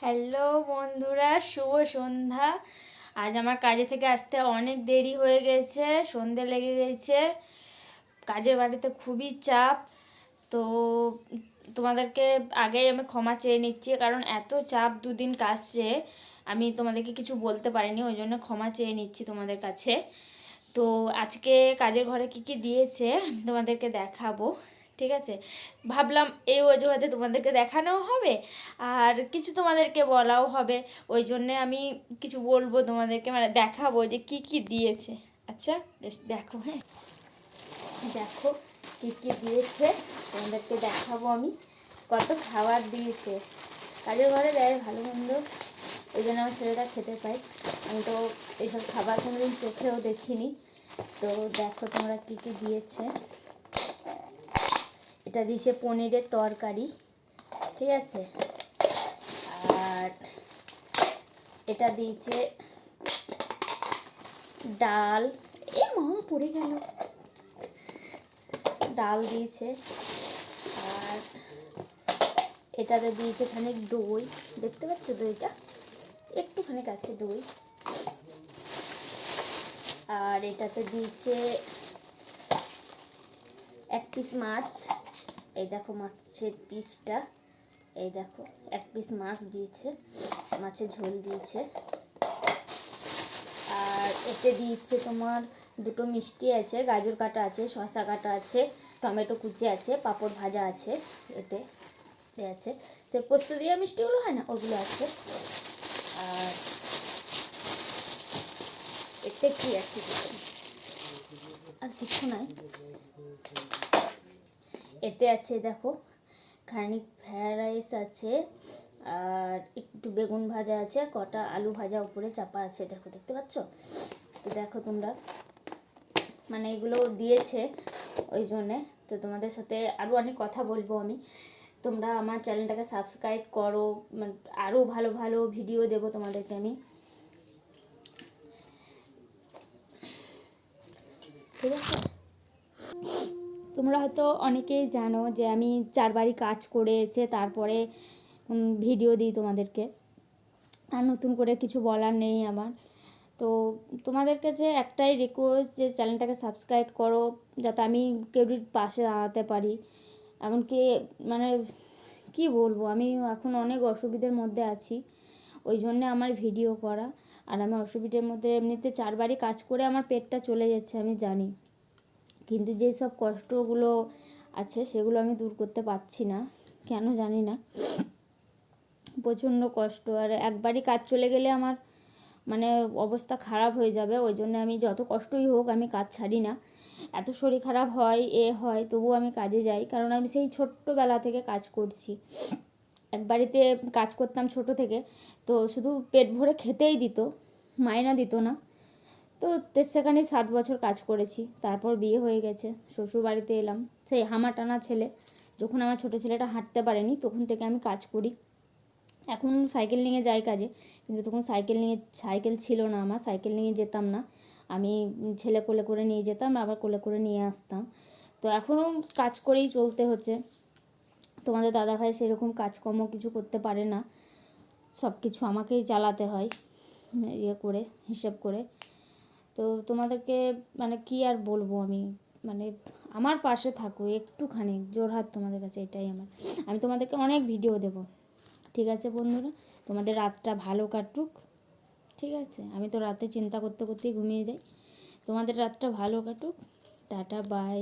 Hello বন্ধুরা, শুভ সন্ধ্যা। আজ আমার কাজে থেকে আসতে অনেক দেরি হয়ে গেছে, সন্ধে লেগে গেছে। কাজের বাড়িতে খুবই চাপ। তো তোমাদেরকে আগেই আমি ক্ষমা চেয়ে নিচ্ছি, কারণ এত চাপ দুদিন কাজছে আমি তোমাদেরকে কিছু বলতে পারিনি, ওই জন্য ক্ষমা চেয়ে নিচ্ছি তোমাদের কাছে। তো আজকে কাজের ঘরে কি কি দিয়েছে, তোমাদেরকে দেখাবো। ঠিক আছে? ভাবলাম এই অজুহাতে তোমাদেরকে দেখানোও হবে, আর কিছু তোমাদেরকে বলাও হবে। ওই জন্যে আমি কিছু বলব তোমাদেরকে মানে দেখাবো যে কি কি দিয়েছে। আচ্ছা বেশ, দেখো হ্যাঁ। দেখো কি কি দিয়েছে, তোমাদেরকে দেখাবো আমি কত খাবার দিয়েছে। কাজের ঘরে দেয় ভালো মন্দ, ওই জন্য আমার ছেলেটা খেতে পাই আমি তো এইসব খাবার কোনোদিন চোখেও দেখিনি। তো দেখো তোমরা কী কী দিয়েছে। এটা দিয়েছে পনিরের তরকারি, ঠিক আছে? আর এটা দিয়েছে ডাল। এ মা পড়ে গেল। ডাল দিয়েছে। আর এটাতে দিয়েছে খানিক দই। দেখতে পাচ্ছ দইটা? একটুখানি কাছে দই। আর এটাতে দিয়েছে এক পিস মাছ। এই দেখো মাছের পিসটা। এই দেখো, এক পিস মাছ দিয়েছে, মাছের ঝোল দিয়েছে। আর এতে দিয়েছে তোমার দুটো মিষ্টি আছে, গাজর কাটা আছে, শসা কাটা আছে, টমেটো কুচি আছে, পাঁপড় ভাজা আছে, এতে আছে। সে পোস্ত দেওয়া মিষ্টিগুলো হয় না, ওগুলো আছে। আর এতে কি আছে? আর কিছু নাই। এতে আছে দেখো, খানিক ফ্রায়েড রাইস আছে, আর একটু বেগুন ভাজা আছে, আর কটা আলু ভাজা উপরে চাপা আছে, দেখো দেখতে পাচ্ছ? তো দেখো তোমরা মানে এগুলো দিয়েছে ওই জন্যে। তো তোমাদের সাথে আরও অনেক কথা বলব আমি। তোমরা আমার চ্যানেলটাকে সাবস্ক্রাইব করো মানে আরও ভালো ভালো ভিডিও দেবো তোমাদেরকে আমি। ঠিক আছে? তোমরা হয়তো অনেকেই জানো যে আমি চারবারই কাজ করে এসে তারপরে ভিডিও দিই তোমাদেরকে। আর নতুন করে কিছু বলার নেই আমার। তো তোমাদের কাছে একটাই রিকোয়েস্ট যে চ্যানেলটাকে সাবস্ক্রাইব করো, যাতে আমি কেউরির পাশে দাঁড়াতে পারি। এমনকি মানে কি বলব, আমি এখন অনেক অসুবিধার মধ্যে আছি। ওই জন্যে আমার ভিডিও করা। আর আমি অসুবিধার মধ্যে, এমনিতে চারবারই কাজ করে আমার পেটটা চলে যাচ্ছে, আমি জানি। কিন্তু যেই সব কষ্টগুলো আছে সেগুলো আমি দূর করতে পারছি না, কেন জানি না। প্রচণ্ড কষ্ট। আর একবারই কাজ চলে গেলে আমার মানে অবস্থা খারাপ হয়ে যাবে, ওই জন্য আমি যত কষ্টই হোক আমি কাজ ছাড়ি না। এত শরীর খারাপ হয়, এ হয়, তবুও আমি কাজে যাই, কারণ আমি সেই ছোট্টবেলা থেকে কাজ করছি। এক বাড়িতে কাজ করতাম ছোট থেকে, তো শুধু পেট ভরে খেতেই দিত মায়না দিত না। তো সেখানে সাত বছর কাজ করেছি, তারপর বিয়ে হয়ে গেছে শ্বশুর বাড়িতে এলাম। সেই হামা টানা ছেলে, যখন আমার ছোটো ছেলেটা হাঁটতে পারেনি, তখন থেকে আমি কাজ করি। এখন সাইকেল নিয়ে যাই কাজে, কিন্তু তখন সাইকেল নিয়ে, সাইকেল ছিল না আমার, সাইকেল নিয়ে যেতাম না। আমি ছেলে কোলে করে নিয়ে যেতাম, আবার কোলে করে নিয়ে আসতাম। তো এখনও কাজ করেই চলতে হচ্ছে। তোমাদের দাদাভাই সেরকম কাজকর্ম কিছু করতে পারে না। সব কিছু আমাকেই চালাতে হয় ইয়ে করে, হিসেব করে। তো তোমাদেরকে মানে কি আর বলব আমি? মানে আমার পাশে থাকো, একটুখানি জোরহাত তোমাদের কাছে, এটাই আমার। আমি তোমাদেরকে অনেক ভিডিও দেব, ঠিক আছে বন্ধুরা? তোমাদের রাতটা ভালো কাটুক, ঠিক আছে? আমি তো রাতে চিন্তা করতে করতেই ঘুমিয়ে যাই। তোমাদের রাতটা ভালো কাটুক, টাটা বাই